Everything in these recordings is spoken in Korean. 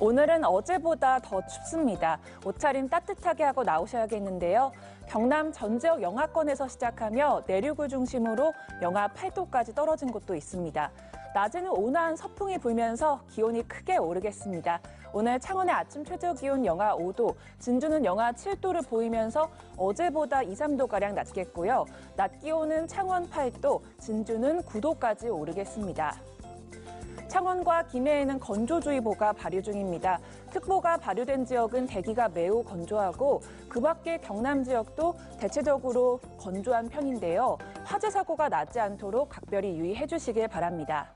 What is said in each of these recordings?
오늘은 어제보다 더 춥습니다. 옷차림 따뜻하게 하고 나오셔야겠는데요. 경남 전 지역 영하권에서 시작하며 내륙을 중심으로 영하 8도까지 떨어진 곳도 있습니다. 낮에는 온화한 서풍이 불면서 기온이 크게 오르겠습니다. 오늘 창원의 아침 최저 기온 영하 5도, 진주는 영하 7도를 보이면서 어제보다 2, 3도가량 낮겠고요. 낮 기온은 창원 8도, 진주는 9도까지 오르겠습니다. 창원과 김해에는 건조주의보가 발효 중입니다. 특보가 발효된 지역은 대기가 매우 건조하고 그 밖에 경남 지역도 대체적으로 건조한 편인데요. 화재 사고가 나지 않도록 각별히 유의해 주시길 바랍니다.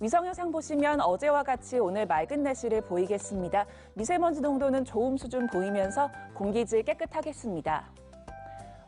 위성 영상 보시면 어제와 같이 오늘 맑은 날씨를 보이겠습니다. 미세먼지 농도는 좋음 수준 보이면서 공기질 깨끗하겠습니다.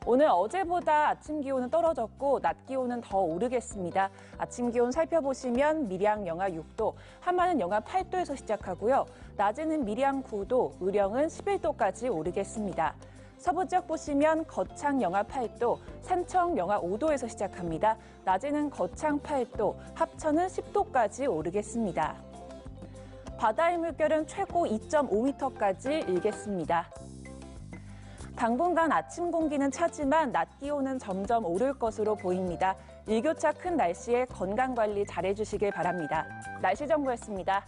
오늘 어제보다 아침 기온은 떨어졌고 낮 기온은 더 오르겠습니다. 아침 기온 살펴보시면 밀양 영하 6도, 한마는 영하 8도에서 시작하고요. 낮에는 밀양 9도, 의령은 11도까지 오르겠습니다. 서부 지역 보시면 거창 영하 8도, 산청 영하 5도에서 시작합니다. 낮에는 거창 8도, 합천은 10도까지 오르겠습니다. 바다의 물결은 최고 2.5m까지 일겠습니다. 당분간 아침 공기는 차지만 낮 기온은 점점 오를 것으로 보입니다. 일교차 큰 날씨에 건강 관리 잘해주시길 바랍니다. 날씨 정보였습니다.